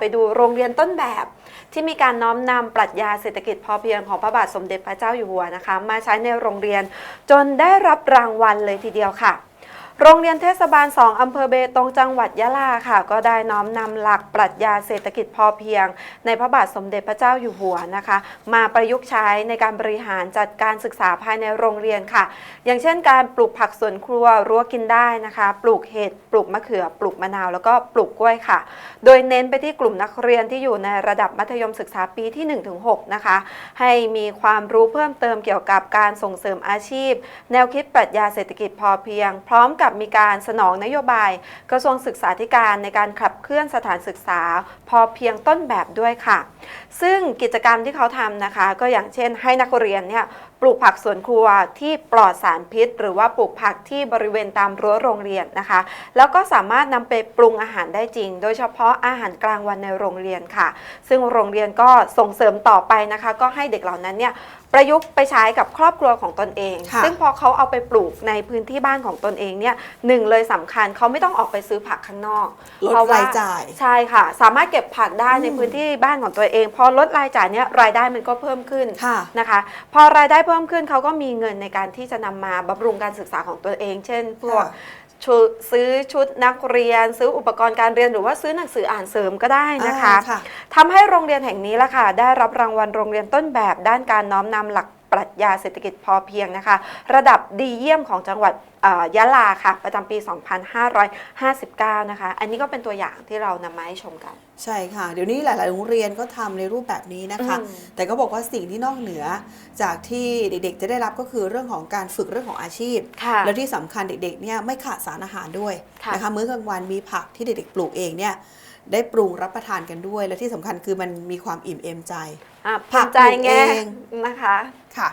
ไปดูโรงเรียนต้นแบบ ที่มีการน้อมนำปรัชญาเศรษฐกิจพอเพียงของพระบาทสมเด็จพระเจ้าอยู่หัวนะคะ มาใช้ในโรงเรียนจนได้รับรางวัลเลยทีเดียวค่ะ โรงเรียนเทศบาล 2 อำเภอเบตงจังหวัดยะลาค่ะ ก็ได้น้อมนำหลักปรัชญาเศรษฐกิจพอเพียง ในพระบาทสมเด็จพระเจ้าอยู่หัวนะคะ มาประยุกต์ใช้ในการบริหารจัดการศึกษาภายในโรงเรียนค่ะ อย่างเช่นการปลูกผักสวนครัวรั้วกินได้นะคะ ปลูกเห็ดปลูกมะเขือ ปลูกมะนาวแล้วก็ปลูกกล้วยค่ะ โดยเน้นไปที่กลุ่มนักเรียนที่อยู่ในระดับมัธยมศึกษาปีที่ 1-6 นะคะ ให้มีความรู้เพิ่มเติมเกี่ยวกับการส่งเสริมอาชีพ แนวคิดปรัชญาเศรษฐกิจพอเพียง พร้อมกับมีการสนองนโยบาย กระทรวงศึกษาธิการในการขับเคลื่อนสถานศึกษา พอเพียงต้นแบบด้วยค่ะ ซึ่งกิจกรรมที่เขาทำนะคะ ก็อย่างเช่น ให้นักเรียนเนี่ยปลูกผักสวนครัวที่ปลอดสารพิษ หรือว่าปลูกผักที่บริเวณตามรั้วโรงเรียนนะคะ แล้วก็สามารถนำไปปรุงอาหารได้จริง โดยเฉพาะอาหารกลางวันในโรงเรียนค่ะ ซึ่งโรงเรียนก็ส่งเสริมต่อไปนะคะ ก็ให้เด็กเหล่านั้นเนี่ยประยุกต์ไปใช้กับครอบครัวของตนเอง ค่ะ ซึ่งพอเขาเอาไปปลูกในพื้นที่บ้านของตนเองเนี่ยหนึ่งเลยสำคัญเขาไม่ต้องออกไปซื้อผักข้างนอกลดเพะว่ รายจ่าย ใช่ค่ะ สามารถเก็บผักได้ในอืมพื้นที่บ้านของตัวเอง พอลดรายจ่ายเนี้ยรายได้มันก็เพิ่มขึ้นค่ะ นะคะ พอรายได้เพิ่มขึ้นเขาก็มีเงินในการที่จะนำมาบำรุงการศึกษาของตัวเอง เช่นพวกค่ะชุด ซื้อชุดนักเรียน ซื้ออุปกรณ์การเรียนหรือว่าซื้อหนังสืออ่านเสริมก็ได้นะคะ อ่าค่ะ ทำให้โรงเรียนแห่งนี้ละค่ะ ได้รับรางวัลโรงเรียนต้นแบบด้านการน้อมนำหลักปรัช ญาเศรษฐกิจพอเพียงนะคะ ระดับดีเยี่ยมของจังหวัดเอ่อยะลาค่ะ ประจำปี 2559 นะคะ อันนี้ก็เป็นตัวอย่างที่เรานำมาให้ชมกัน ใช่ค่ะ เดี๋ยวนี้หลาย ๆ โรงเรียนก็ทำในรูปแบบนี้นะคะอืมแต่ก็บอกว่าสิ่งที่นอกเหนือ จากที่เด็ก ๆ จะได้รับก็คือเรื่องของการฝึกเรื่องของอาชีพค่ะแล้วที่สำคัญเด็ก ๆ เนี่ยไม่ขาดสารอาหารด้วยค่ะนะคะ มื้อกลางวันมีผักที่เด็ก ๆ ปลูกเองเนี่ย ได้ปรุงรับประทานกันด้วย และที่สำคัญคือมันมีความอิ่มเอมใจ อะผัผักกใจแง่ปลูกเองนะคะ ค่ะ